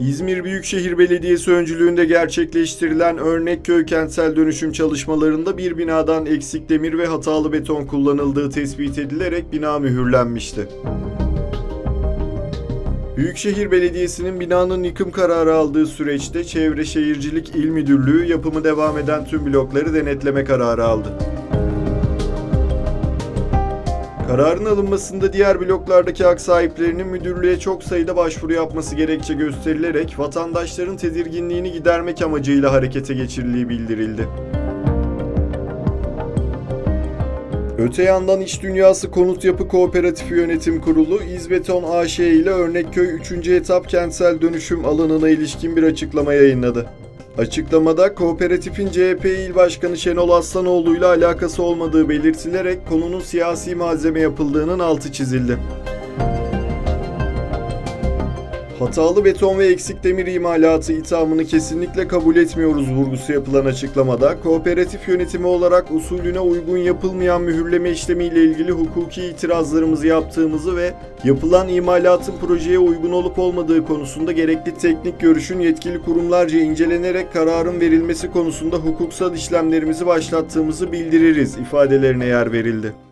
İzmir Büyükşehir Belediyesi öncülüğünde gerçekleştirilen Örnekköy kentsel dönüşüm çalışmalarında bir binadan eksik demir ve hatalı beton kullanıldığı tespit edilerek bina mühürlenmişti. Büyükşehir Belediyesi'nin binanın yıkım kararı aldığı süreçte Çevre Şehircilik İl Müdürlüğü yapımı devam eden tüm blokları denetleme kararı aldı. Kararın alınmasında diğer bloklardaki hak sahiplerinin müdürlüğe çok sayıda başvuru yapması gerekçe gösterilerek vatandaşların tedirginliğini gidermek amacıyla harekete geçirildiği bildirildi. Öte yandan İş Dünyası Konut Yapı Kooperatifi Yönetim Kurulu, İzbeton AŞ ile Örnekköy 3. etap kentsel dönüşüm alanına ilişkin bir açıklama yayınladı. Açıklamada kooperatifin CHP İl Başkanı Şenol Aslanoğlu ile alakası olmadığı belirtilerek konunun siyasi malzeme yapıldığının altı çizildi. Hatalı beton ve eksik demir imalatı ithamını kesinlikle kabul etmiyoruz vurgusu yapılan açıklamada, kooperatif yönetimi olarak usulüne uygun yapılmayan mühürleme işlemiyle ilgili hukuki itirazlarımızı yaptığımızı ve yapılan imalatın projeye uygun olup olmadığı konusunda gerekli teknik görüşün yetkili kurumlarca incelenerek kararın verilmesi konusunda hukuksal işlemlerimizi başlattığımızı bildiririz ifadelerine yer verildi.